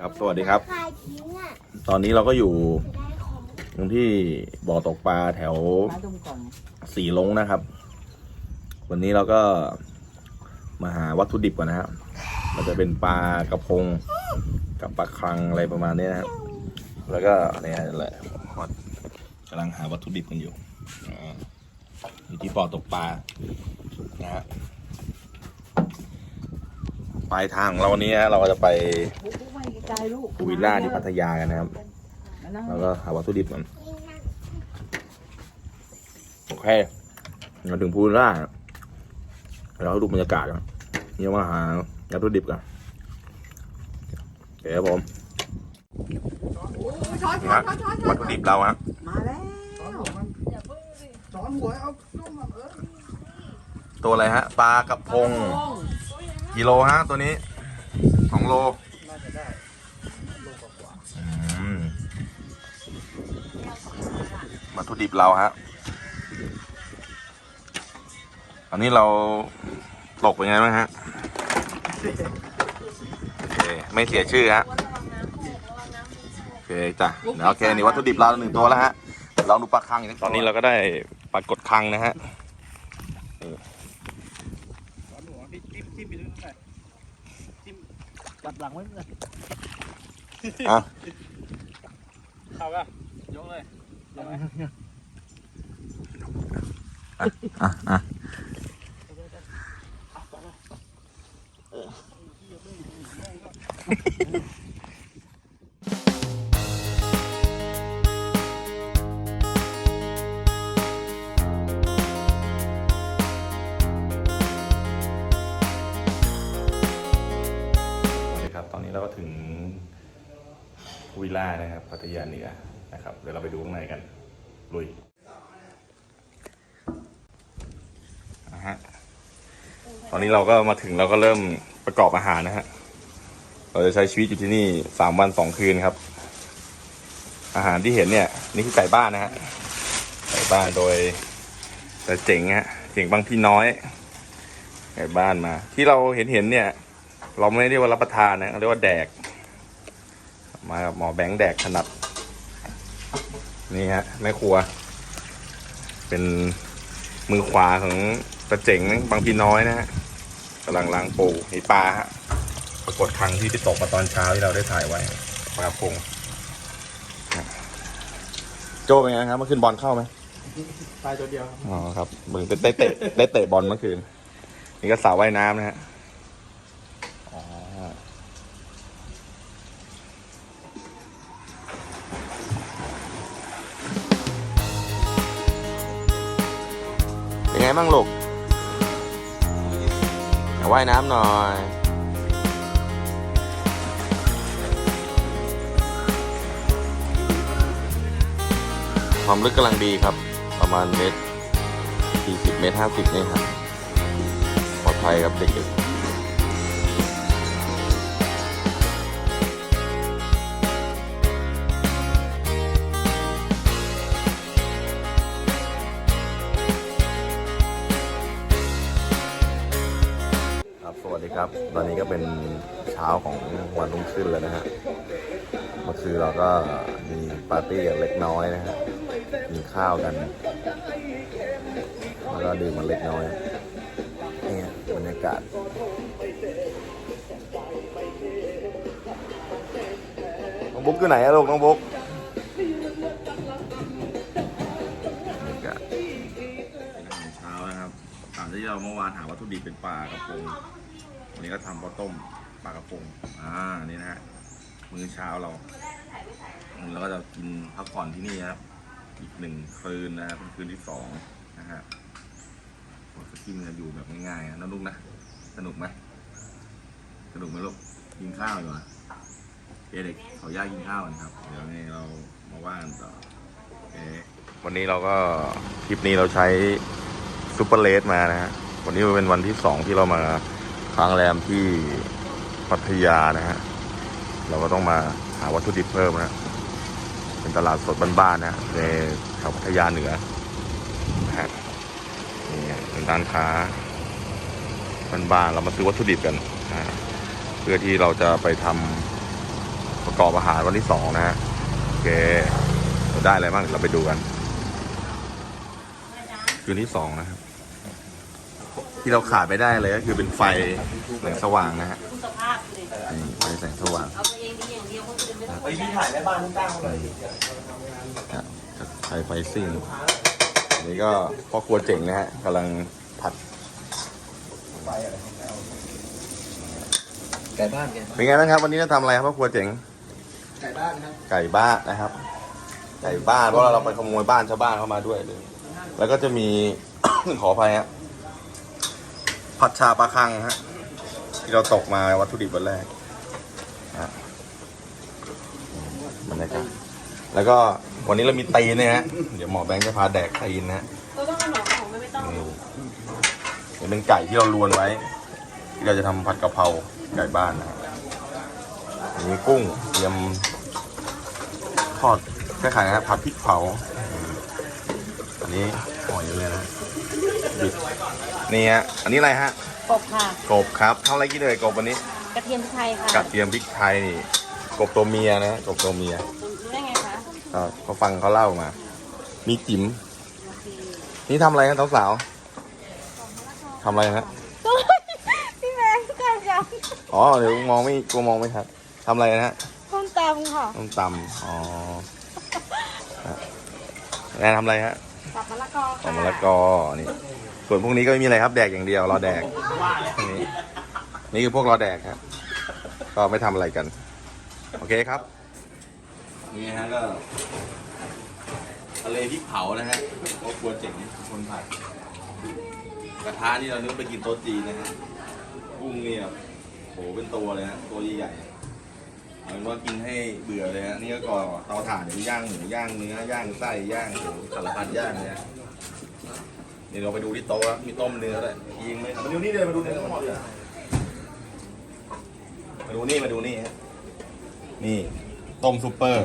ครับสวัสดีครับคายทิ้งอะตอนนี้เราก็อยู่จะได้ของตรงที่บ่อตกปลาแถวมาดมก่อนสีลงนะครับ วันนี้เราก็มาหาวัตถุดิบก่อนนะครับมันจะเป็นปลากระพงกับปลาครังอะไรประมาณนี้นะครับ แล้วก็เนี่ยแหละกำลังหาวัตถุดิบกันอยู่อ่าอยู่ที่บ่อตกปลานะฮะปลายทางของเราวันนี้ฮะเราก็จะไป บุ๊ก บุ๊กไม่ไกลลูกภูวิลล่าที่พัทยากันนะครับมานั่งแล้วก็หาวัตถุดิบก่อนนี่นะโอเคมาถึงพูลล่าเราให้ดูบรรยากาศกันนี่มาหาวัตถุดิบกันโอเคครับผมช้อนนี่ช้อฮะนช้อนช้อนวัตถุดิบเราฮะมาแล้วสอนหัวเอาต้มมาเออตัวอะไรฮะปลากระพง กิโลฮะตัวนี้สองโล วัตถุดิบเราฮะ อันนี้เราตกเป็นไงบ้างฮะโอเคไม่เสียชื่อฮะโอเคจ้ะเดี๋ยวโอเคนี่วัตถุดิบเราหนึ่งตัวแล้วฮะลองดูปลาคังอีกตอนนี้เราก็ได้ปลากดคังนะฮะสอนหัวพี่จิ้มจิ้มไปดูหน่อยจิ้มจับหลังไว้เลยอะเข้าป่ะยกเลยยกเลย อะอะครับตอนนี้เราก็ถึงวิลล่านะครับพัทยาเหนือ นะครับเดี๋ยวเราไปดูข้างในกันลุยนะฮะตอนนี้เราก็มาถึงเราก็เริ่มประกอบอาหารนะฮะเราจะใช้ชีวิตอยู่ที่นี่สามวันสองคืนครับ อาหารที่เห็นเนี่ย นี่คือไก่บ้านนะฮะไก่บ้านโดยแต่เจ๋งฮะเจ๋งบางพี่น้อยไก่บ้านมา ที่เราเห็นเห็นเนี่ย เราไม่ได้เรียกว่ารับประทานนะเรียกว่าแดก มาหมอแบงค์แดกถนัด นี่ฮะแม่ครัว เป็นมือขวาของตะเจ๋งบางพี่น้อยนะฮะกำลังล้างปูมีปลาฮะปรากฏครั้งที่ไปตกมาตอนเช้าที่เราได้ถ่ายไว้ปลาพงนะโจเป็นไงครับเมื่อคืนบอลเข้าไหมตายตัวเดียวอ๋อครับมึงได้เตะได้เตะบอลเมื่อคืน นี่ก็สาวว่ายน้ำนะฮะ บ้างลูกว่ายน้ำหน่อยความลึกกำลังดีครับ ประมาณเมตร40 เมตร 50 นี่ครับปลอดภัยครับเด็กๆ สดีครับ ตอนนี้ก็เป็นเช้าของวันรุ่งขึ้นแล้วนะฮะ เมื่อคืนเราก็มีปาร์ตี้กันเล็กน้อยนะฮะ มีข้าวกัน แล้วก็ดื่มมันเล็กน้อย นี่บรรยากาศน้องบุ๊กอยู่ไหนอะลูกน้องบุ๊กบรรยากาศเป็นอาหารเช้านะครับหลังที่เราเมื่อวานหาวัตถุดิบเป็นปลากระพง วันนี้ก็ทำข้าวต้มปลากระพงอ่านี่นะฮะมื้อเช้าเราเราก็จะกินพักผ่อนที่นี่นะครับอีกหนึ่งคืนนะครับเป็นคืนที่สองนะฮะเราจะกินกันอยู่แบบง่ายๆนะน้องลูกนะสนุกไหมสนุกไหมลูกกินข้าวอยู่อะเด็กเขอย่ากินข้าวกันครับ เดี๋ยวนี้เรามาว่ากันต่อเอ๊ะวันนี้เราก็ทริปนี้เราใช้ซูเปอร์เลสมานะฮะวันนี้เป็นวันที่สองที่เรามา ค้างแรมที่พัทยานะฮะ เราก็ต้องมาหาวัตถุดิบเพิ่มนะ เป็นตลาดสดบ้านๆนะในแถวพัทยาเหนือนะฮะนี่เป็นร้านค้าบ้านๆเรามาซื้อวัตถุดิบกันนะเพื่อที่เราจะไปทำประกอบอาหารวันที่สองนะฮะโอเคเราได้อะไรบ้างเดี๋ยวเราไปดูกัน คืนที่สองนะครับ ที่เราขาดไม่ได้เลยก็คือเป็นไฟแสงสว่างนะฮะคุณสภาพเลยนี่ไฟแสงสว่างเอาตัวเองดีอย่างเดียวคนอื่นไม่ต้องเฮ้ยพี่ถ่ายแม่บ้านตั้งๆเลยครับไฟไฟซิ่งอันนี้ก็พ่อครัวเจ๋งนะฮะกำลังผัดไก่บ้านไก่เป็นไงบ้างครับ วันนี้จะทำอะไรครับพ่อครัวเจ๋ง ไก่บ้านครับไก่บ้านนะครับ ไก่บ้านเพราะเราไปขโมยบ้านชาวบ้านเข้ามาด้วยเลย แล้วก็จะมี ขออภัยฮะ ผัดชาปลาคังฮะที่เราตกมาวัตถุดิบวันแรกฮะบรรยากาศแล้วก็วันนี้เรามีตีนเนี่ยฮะเดี๋ยวหมอแบงค์จะพาแดกตีนนะฮะเราต้องเอาหนอนของมันไม่ต้องนี่นี่เป็นไก่ที่เราลวนไว้ ที่เราจะทำผัดกะเพราไก่บ้านนะครับอันนี้กุ้งเตรียมทอดคล้ายๆนะครับผัดพริกเผา อันนี้หอยเลยนะบิด นี่ฮะ อันนี้อะไรฮะ กบค่ะ กบครับทำอะไรกินเลยกบวันนี้ กระเทียมไทยค่ะกระเทียมพริกไทยนี่ กบตัวเมียนะฮะกบตัวเมียรู้ได้ไงคะก็เขาฟังเขาเล่ามา มีจิ๋ม นี่ทำอะไรครับสาวๆทำอะไรฮะพี่แม่กันจังอ๋อ เดี๋ยวมองไม่กลัวมองไม่ชัดทำอะไรนะฮะต้มตำค่ะต้องตำอ๋อฮะแนนทำอะไรฮะกับมะละกอขอค่ะงมะละกอ นี่ ส่วนพวกนี้ก็ไม่มีอะไรครับแดกอย่างเดียวรอแดกนี่นี่คือพวกรอแดกครับก็ไม่ทำอะไรกัน โอเคครับ นี่ฮะก็ทะเลพริกเผานะฮะก็ครัวเจ๋งคนผัดกระทะนี่เรานึกไปกินโต๊ะจีนนะฮะกุ้งเนี่ยโหเป็นตัวเลยฮะตัวใหญ่ๆเอาเป็นว่ากินให้เบื่อเลยฮะนี่ก็ก่อเตาถ่านย่างหมูย่างเนื้อย่างไส้ย่างโอ้โหสารพัดย่างเลย ฮะนี่เราไปดูที่โต๊ะครับมีต้มเนื้อด้วยยิงไหมมาดูนี่เลยมาดูเนื้อทั้งหมดเลยมาดูนี่มาดูนี่ฮะนี่ต้มซุปเปอร์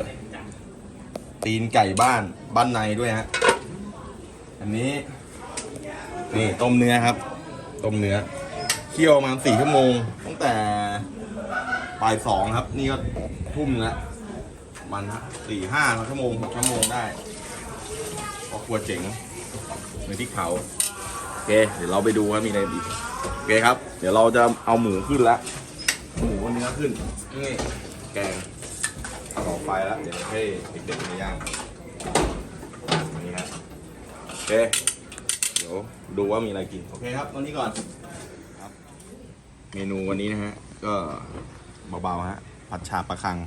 ตีนไก่บ้านบ้านในด้วยฮะอันนี้ นี่ต้มเนื้อครับ ต้มเนื้อเคี่ยวประมาณสี่ชั่วโมง ตั้งแต่บ่ายสองครับ นี่ก็ทุ่มแล้วมันสี่ห้าชั่วโมงหกชั่วโมงได้พอครัวเจ๋ง ในพริกเผาโอเคเดี๋ยวเราไปดูว่ามีอะไรอีกโอเคครับ เดี๋ยวเราจะเอาหมูขึ้นแล้วหมูเนื้อขึ้นนี่แกงต่อไฟแล้วเดี๋ยวให้เด็กๆมาย่างนี่ครับโอเคเดี๋ยวดูว่ามีอะไรกินโอเคครับตอนนี้ก่อนครับ เมนูวันนี้นะฮะก็เบาๆฮะผัดชาปลาคัง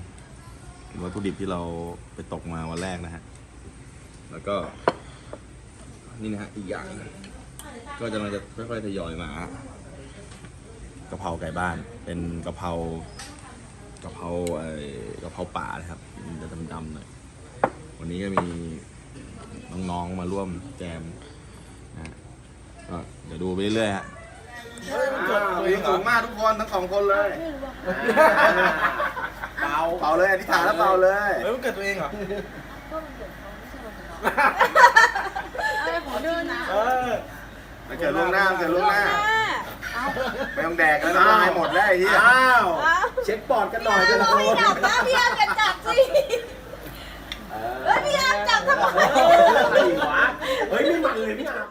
วัตถุดิบที่เราไปตกมาวันแรกนะฮะ แล้วก็ นี่นะฮะอีกอย่าง ก็จะมันจะค่อยๆทยอยมาฮะกะเพราไก่บ้าน เป็นกะเพรากะเพราไอ้กะเพราป่านะครับมันจะดำๆหน่อยวันนี้ก็มีน้องๆมาร่วมแจมนะฮะก็เดี๋ยวดูไปเรื่อยๆฮะเฮ้ยมันเกิดตัวเองเหรสูองมากทุกคนทั้งสองคนเลยเปล่าเป่าเลยอธิษฐานแล้วเป่าเลยเฮ้ยมันเกิดตัวเองเหรออะไรผม เดินนะเออมันเกิดล่วงหน้ามันเกิดล่วงหน้าไม่ต้องแดกแล้วน้ำลายหมดแล้วไอ้เหี้ยอ้าวเช็คปอดกันหน่อยกันละคนจับนะพี่อาร์กันจับสิเฮ้ยพี่อาร์จับทำไมอะไรวะเฮ้ยไม่มันเลยพี่อาร์